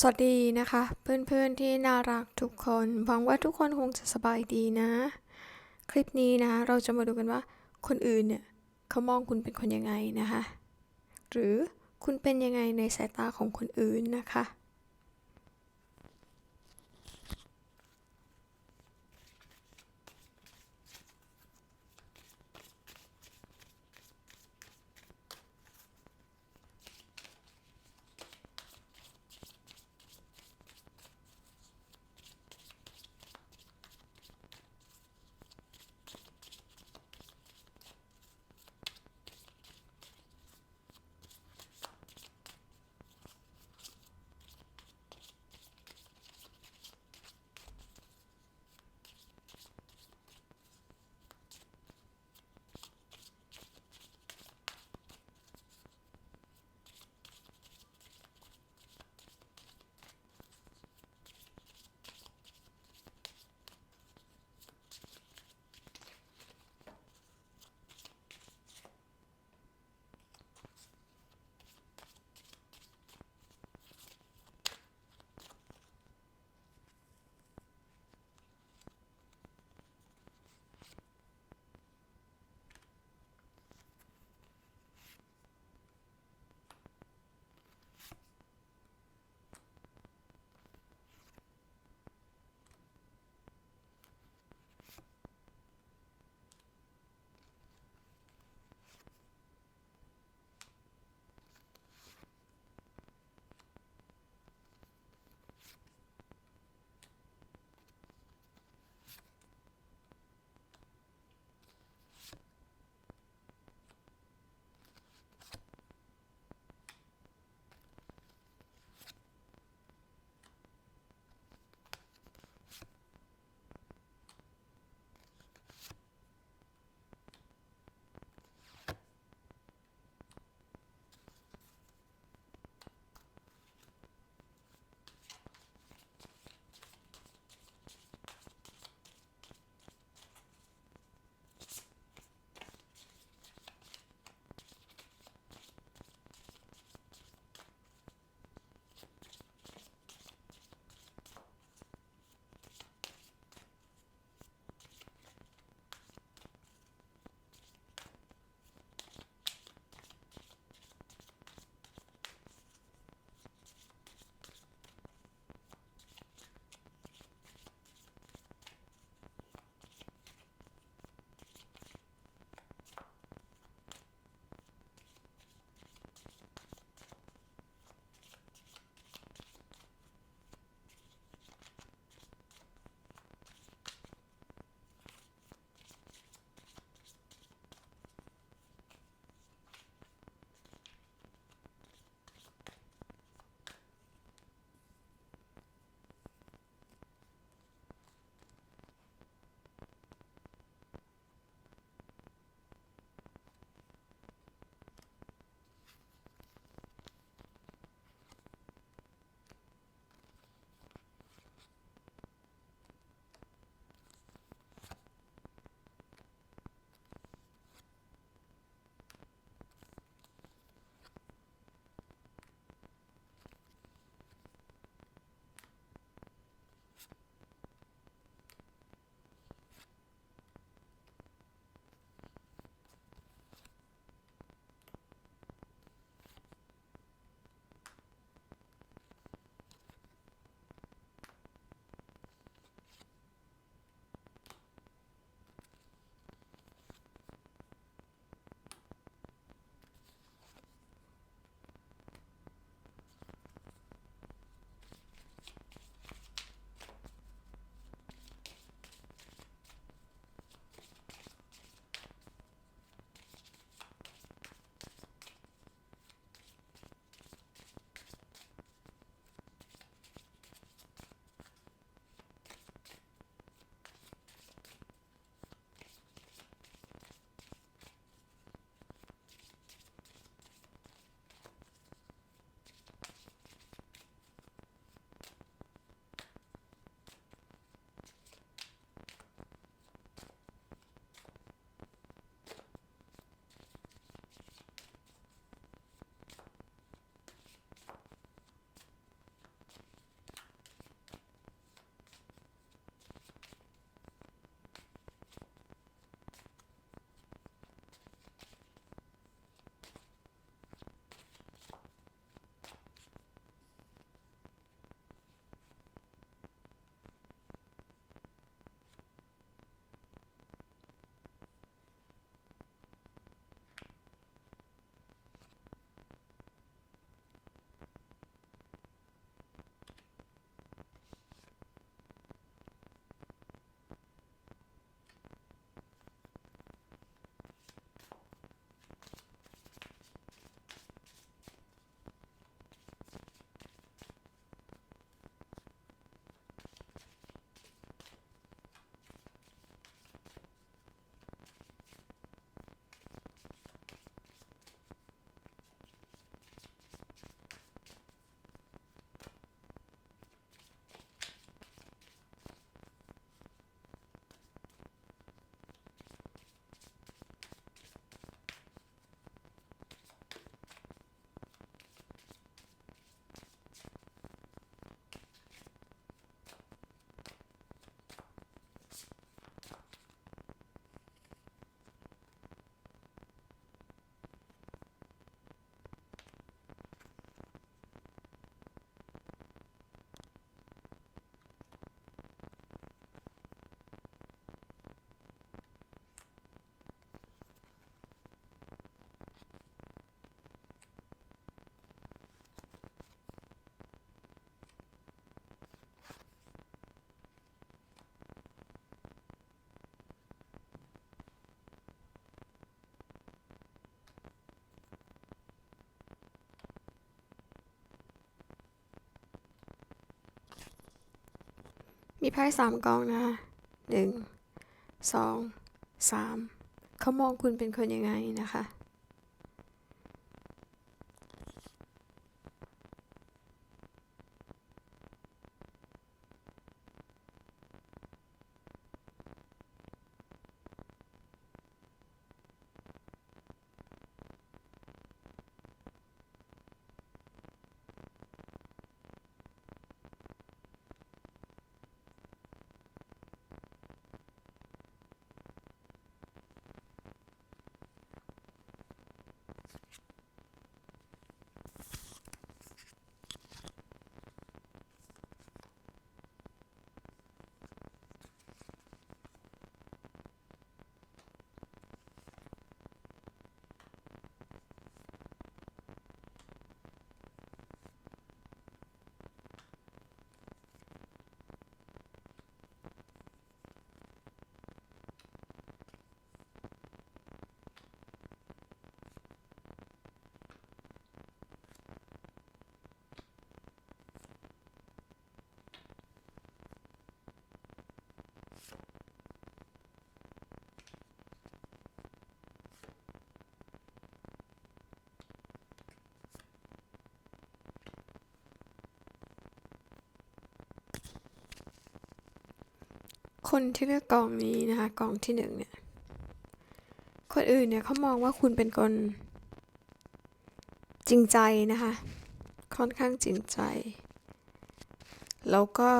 สวัสดีนะคะ เพื่อนๆที่น่ารักทุกคนหวังว่าทุกคนคงจะสบายดีนะ คลิปนี้นะ เราจะมาดูกันว่าคนอื่นเนี่ยเขามองคุณเป็นคนยังไงนะคะ หรือคุณเป็นยังไงในสายตาของคนอื่นนะคะ มีไพ่สามกองนะหนึ่งสองสามเขามองคุณเป็นคนยังไงนะคะ คนที่เลือกกองนี้นะคะกองที่หนึ่งเนี่ย คนอื่นเนี่ยเขามองว่าคุณเป็นคนจริงใจนะคะ ค่อนข้างจริงใจ แล้วก็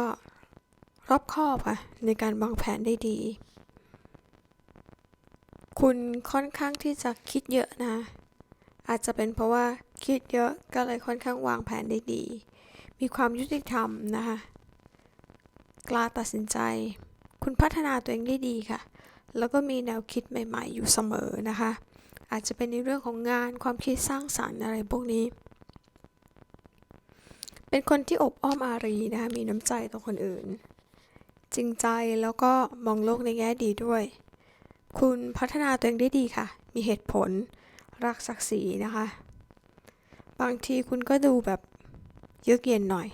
รอบคอบค่ะในการวางแผนได้ดี คุณค่อนข้างที่จะคิดเยอะนะ อาจจะเป็นเพราะว่าคิดเยอะก็เลยค่อนข้างวางแผนได้ดี มีความยุติธรรมนะคะ กล้าตัดสินใจ คุณพัฒนาตัวเองได้ดีค่ะ แล้วก็มีแนวคิดใหม่ ๆ อยู่เสมอนะคะ อาจจะเป็นในเรื่องของงานความคิดสร้างสรรค์อะไรพวกนี้ เป็นคนที่อบอ้อมอารีนะคะมีน้ำใจต่อคนอื่น จริงใจแล้วก็มองโลกในแง่ดีด้วย คุณพัฒนาตัวเองได้ดีค่ะ มีเหตุผลรักศักดิ์ศรีนะคะ บางทีคุณก็ดูแบบเยือกเย็นหน่อย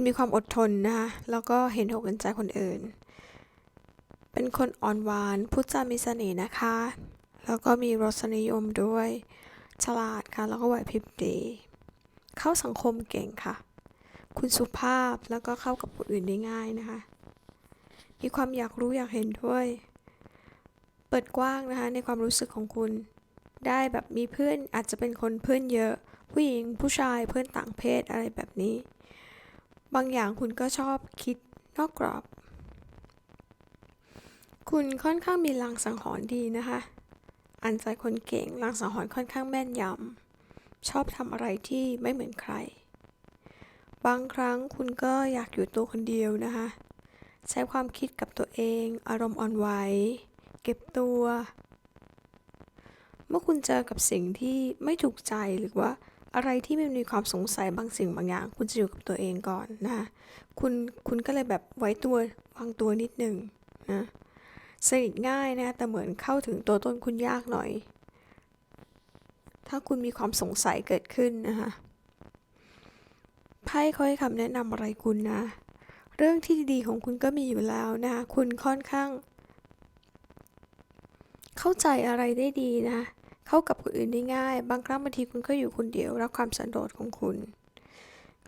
คุณมีความอดทนนะคะแล้วก็เห็นอกเห็นใจคนอื่น เป็นคนอ่อนหวานพูดจามีเสน่ห์นะคะ แล้วก็มีรสนิยมด้วย ฉลาดค่ะ แล้วก็ไหวพริบดี เข้าสังคมเก่งค่ะ คุณสุภาพแล้วก็เข้ากับคนอื่นได้ง่ายนะคะ มีความอยากรู้อยากเห็นด้วย เปิดกว้างนะคะในความรู้สึกของคุณ ได้แบบมีเพื่อนอาจจะเป็นคนเพื่อนเยอะ ผู้หญิงผู้ชายเพื่อนต่างเพศอะไรแบบนี้ บางอย่างคุณก็ชอบคิดนอกกรอบ คุณค่อนข้างมีลางสังหรณ์ดีนะคะอ่านใจคนเก่งลางสังหรณ์ค่อนข้างแม่นยำ ชอบทำอะไรที่ไม่เหมือนใคร บางครั้งคุณก็อยากอยู่ตัวคนเดียวนะคะ ใช้ความคิดกับตัวเอง อารมณ์อ่อนไหว เก็บตัว เมื่อคุณเจอกับสิ่งที่ไม่ถูกใจหรือว่า อะไรที่มันมีความสงสัยบางสิ่งบางอย่าง คุณจะอยู่กับตัวเองก่อนนะ คุณคุณก็เลยแบบไว้ตัววางตัวนิดหนึ่งนะสนิทง่ายนะแต่เหมือนเข้าถึงตัวตนคุณยากหน่อย ถ้าคุณมีความสงสัยเกิดขึ้นนะคะไพ่เขาให้คำแนะนำอะไรคุณนะ เรื่องที่ดีของคุณก็มีอยู่แล้วนะคุณค่อนข้าง เข้าใจอะไรได้ดีนะ เข้ากับคนอื่นได้ง่าย บางครั้งบางทีคุณก็อยู่คนเดียวรักความสันโดษของคุณ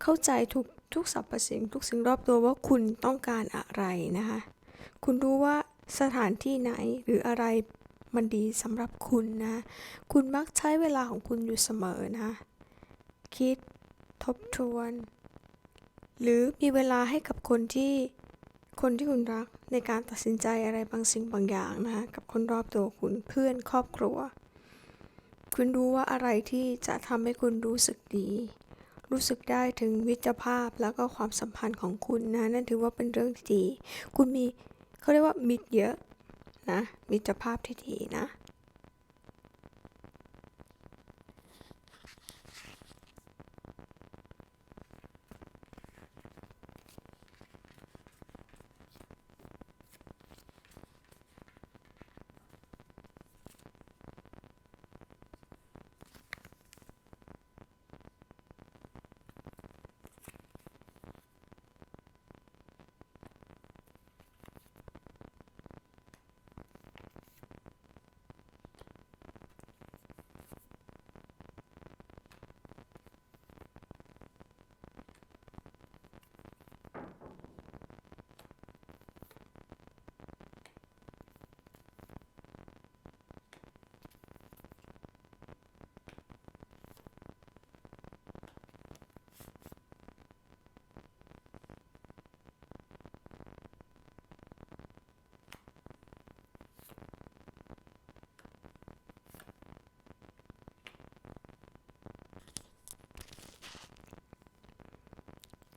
เข้าใจทุกทุกสรรพสิ่งทุกสิ่งรอบตัวว่าคุณต้องการอะไรนะคะ คุณรู้ว่าสถานที่ไหนหรืออะไรมันดีสำหรับคุณนะ คุณมักใช้เวลาของคุณอยู่เสมอนะ คิดทบทวน หรือมีเวลาให้กับคนที่คนที่คุณรักในการตัดสินใจอะไรบางสิ่งบางอย่างนะคะกับคนรอบตัวคุณเพื่อนครอบครัว คุณรู้ว่าอะไรที่จะทำให้คุณรู้สึกดี รู้สึกได้ถึงมิตรภาพแล้วก็ความสัมพันธ์ของคุณนะนั่นถือว่าเป็นเรื่องที่ดี คุณมีเขาเรียกว่ามิตรเยอะนะมิตรภาพที่ดีนะ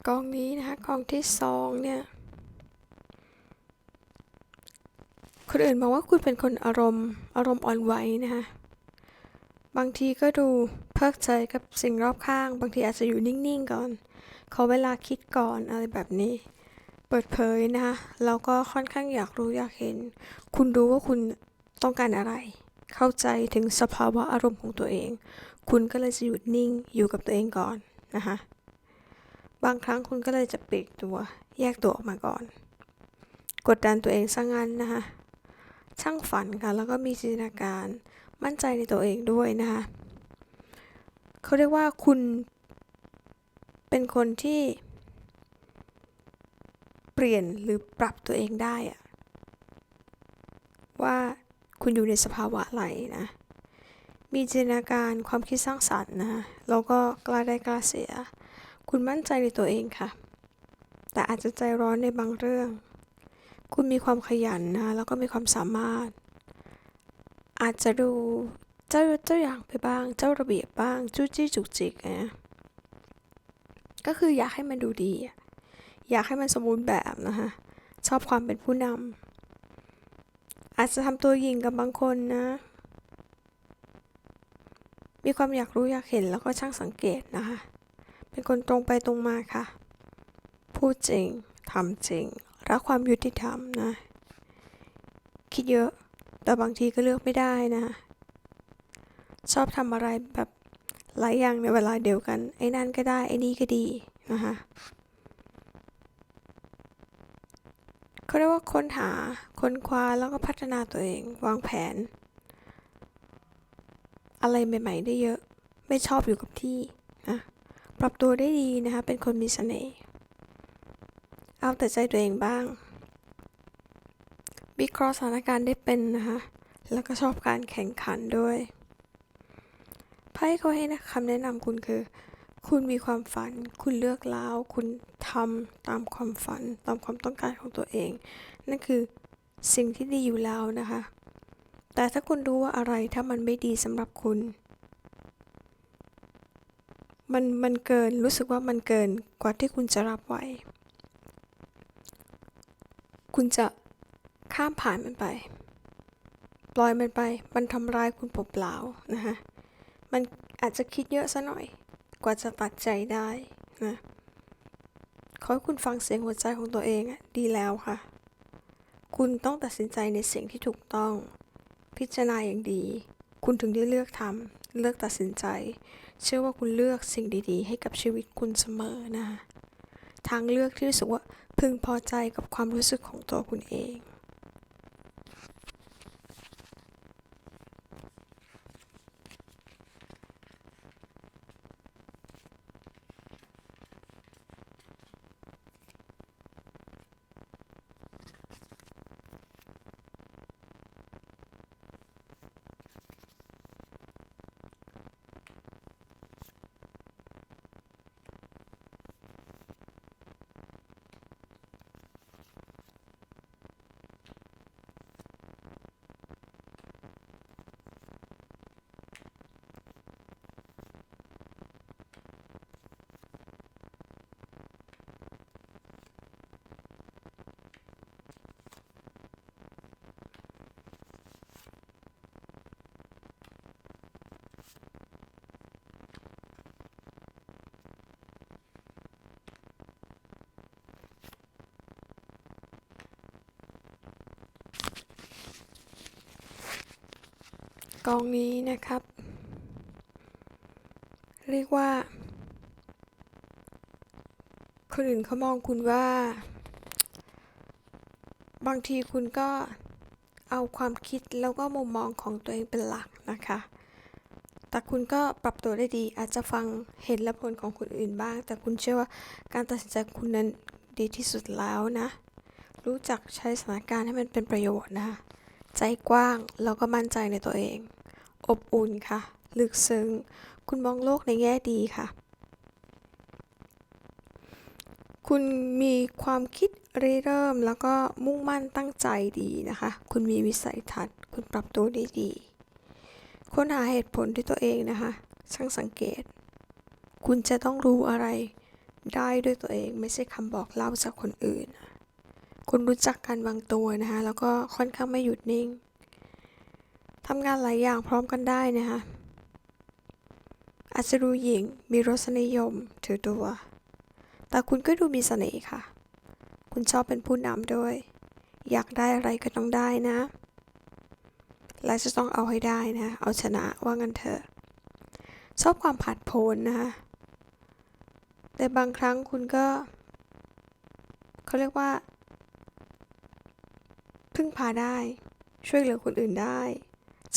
กองนี้นะคะกองที่สองเนี่ยคนอื่นมองว่าคุณเป็นคนอารมณ์อารมณ์อ่อนไหวนะคะบางทีก็ดูเพิกเฉยกับสิ่งรอบข้าง บางทีอาจจะอยู่นิ่งๆก่อนขอเวลาคิดก่อนอะไรแบบนี้ เปิดเผยนะคะแล้วก็ค่อนข้างอยากรู้อยากเห็น คุณรู้ว่าคุณต้องการอะไร เข้าใจถึงสภาวะอารมณ์ของตัวเอง คุณก็เลยจะหยุดนิ่งอยู่กับตัวเองก่อนนะคะ บางครั้งคุณก็เลยจะปลีกตัว แยกตัวออกมาก่อน กดดันตัวเองซะงั้นนะคะช่างฝันค่ะ แล้วก็มีจินตนาการมั่นใจในตัวเองด้วยนะคะเขาเรียกว่าคุณเป็นคนที่ เปลี่ยนหรือปรับตัวเองได้อะว่าคุณอยู่ในสภาวะไหนนะ มีจินตนาการความคิดสร้างสรรค์นะ แล้วก็กล้าได้กล้าเสีย คุณมั่นใจในตัวเองค่ะ แต่อาจจะใจร้อนในบางเรื่อง คุณมีความขยันนะแล้วก็มีความสามารถ อาจจะดูเจ้าเจ้าอย่างไปบ้าง เจ้าระเบียบบ้างจู้จี้จุกจิกนะก็คืออยากให้มันดูดีอะอยากให้มันสมบูรณ์แบบนะคะชอบความเป็นผู้นำอาจจะทำตัวยิงกับบางคนนะ มีความอยากรู้อยากเห็นแล้วก็ช่างสังเกตนะคะ เป็นคนตรงไปตรงมาค่ะ พูดจริงทำจริง รักความยุติธรรมนะ คิดเยอะ แต่บางทีก็เลือกไม่ได้นะ ชอบทำอะไรแบบหลายอย่างในเวลาเดียวกัน ไอ้นั่นก็ได้ ไอ้นี่ก็ดีนะคะเขาเรียกว่าค้นหาค้นคว้าแล้วก็พัฒนาตัวเอง วางแผน อะไรใหม่ ๆ ได้เยอะ ไม่ชอบอยู่กับที่ ปรับตัวได้ดีนะคะ เป็นคนมีเสน่ห์ เอาแต่ใจตัวเองบ้างวิเคราะห์สถานการณ์ได้เป็นนะคะ แล้วก็ชอบการแข่งขันด้วยไพ่เขาให้นะคำแนะนำคุณคือ คุณมีความฝัน คุณเลือกแล้ว คุณทำตามความฝัน ตามความต้องการของตัวเอง นั่นคือสิ่งที่ดีอยู่แล้วนะคะ แต่ถ้าคุณรู้ว่าอะไรถ้ามันไม่ดีสำหรับคุณ มันมันเกินรู้สึกว่ามันเกินกว่าที่คุณจะรับไหว คุณจะข้ามผ่านมันไป ปล่อยมันไป มันทำร้ายคุณเปล่าๆนะคะมันอาจจะคิดเยอะซะหน่อย กว่าจะตัดใจได้นะขอให้คุณฟังเสียงหัวใจของตัวเองดีแล้วค่ะ คุณต้องตัดสินใจในสิ่งที่ถูกต้อง พิจารณาอย่างดี คุณถึงได้เลือกทำเลือกตัดสินใจ เชื่อว่าคุณเลือกสิ่งดีๆ ให้กับชีวิตคุณเสมอนะคะทางเลือกที่รู้สึกว่าพึงพอใจกับความรู้สึกของตัวคุณเอง กองนี้นะครับ เรียกว่า คนอื่นเขามองคุณว่า บางทีคุณก็เอาความคิดแล้วก็มุมมองของตัวเองเป็นหลักนะคะ แต่คุณก็ปรับตัวได้ดี อาจจะฟังเหตุและผลของคนอื่นบ้าง แต่คุณเชื่อว่าการตัดสินใจคุณนั้นดีที่สุดแล้วนะ รู้จักใช้สถานการณ์ให้มันเป็นประโยชน์นะคะใจกว้างแล้วก็มั่นใจในตัวเอง อบอุ่นค่ะ ลึกซึ้ง คุณมองโลกในแง่ดีค่ะ คุณมีความคิดริเริ่มแล้วก็มุ่งมั่นตั้งใจดีนะคะ คุณมีวิสัยทัศน์ คุณปรับตัวได้ดีค้นหาเหตุผลด้วยตัวเองนะคะ ช่างสังเกต คุณจะต้องรู้อะไรได้ด้วยตัวเองไม่ใช่คำบอกเล่าจากคนอื่น คุณรู้จักการวางตัวนะคะ แล้วก็ค่อนข้างไม่หยุดนิ่ง ทำงานหลายอย่างพร้อมกันได้นะคะอาจจะดูหญิงมีรสนิยมถือตัว แต่คุณก็ดูมีเสน่ห์ค่ะ คุณชอบเป็นผู้นำด้วย อยากได้อะไรก็ต้องได้นะ และจะต้องเอาให้ได้นะ เอาชนะว่างันเถอะ ชอบความผัดโผนนะคะแต่บางครั้งคุณก็ เขาเรียกว่า พึ่งพาได้ ช่วยเหลือคนอื่นได้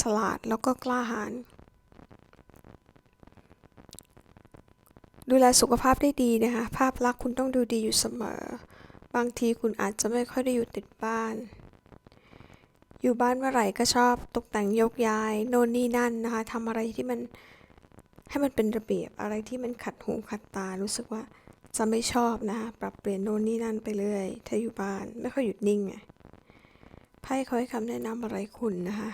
ฉลาดแล้วก็กล้าหาญดูแลสุขภาพได้ดีนะคะ ภาพลักษณ์คุณต้องดูดีอยู่เสมอ บางทีคุณอาจจะไม่ค่อยได้อยู่ติดบ้าน อยู่บ้านเมื่อไหร่ก็ชอบตกแต่งยกย้าย โน่นนี่นั่นนะคะทำอะไรที่มันให้มันเป็นระเบียบอะไรที่มันขัดหูขัดตา รู้สึกว่าจะไม่ชอบนะคะปรับเปลี่ยนโน่นนี่นั่นไปเรื่อยถ้าอยู่บ้านไม่ค่อยหยุดนิ่งไงไพ่เขาให้คำแนะนำอะไรคุณนะคะ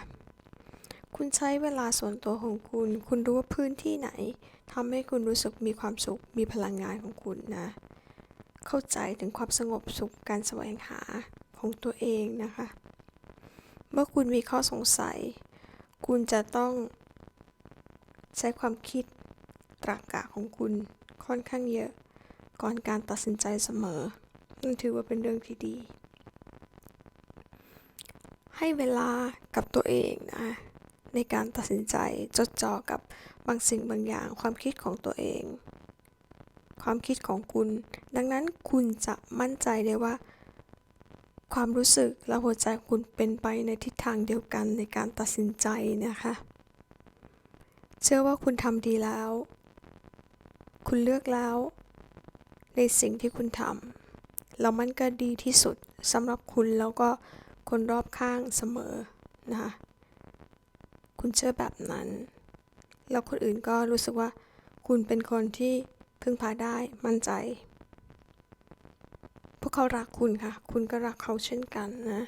คุณใช้เวลาส่วนตัวของคุณ คุณรู้ว่าพื้นที่ไหนทำให้คุณรู้สึกมีความสุข มีพลังงานของคุณนะ เข้าใจถึงความสงบสุขการแสวงหาของตัวเองนะคะ เมื่อคุณมีข้อสงสัย คุณจะต้องใช้ความคิดตรรกะของคุณค่อนข้างเยอะ ก่อนการตัดสินใจเสมอนั่นถือว่าเป็นเรื่องที่ดี ให้เวลากับตัวเองนะ ในการตัดสินใจจดจ่อกับบางสิ่งบางอย่างความคิดของตัวเอง ความคิดของคุณ ดังนั้นคุณจะมั่นใจได้ว่า ความรู้สึกและหัวใจคุณเป็นไปในทิศทางเดียวกันในการตัดสินใจนะคะ เชื่อว่าคุณทำดีแล้ว คุณเลือกแล้ว ในสิ่งที่คุณทำแล้วมันก็ดีที่สุดสำหรับคุณแล้วก็คนรอบข้างเสมอนะคะ คุณเชื่อแบบนั้น แล้วคนอื่นก็รู้สึกว่า คุณเป็นคนที่พึ่งพาได้มั่นใจ พวกเขารักคุณค่ะ คุณก็รักเขาเช่นกันนะ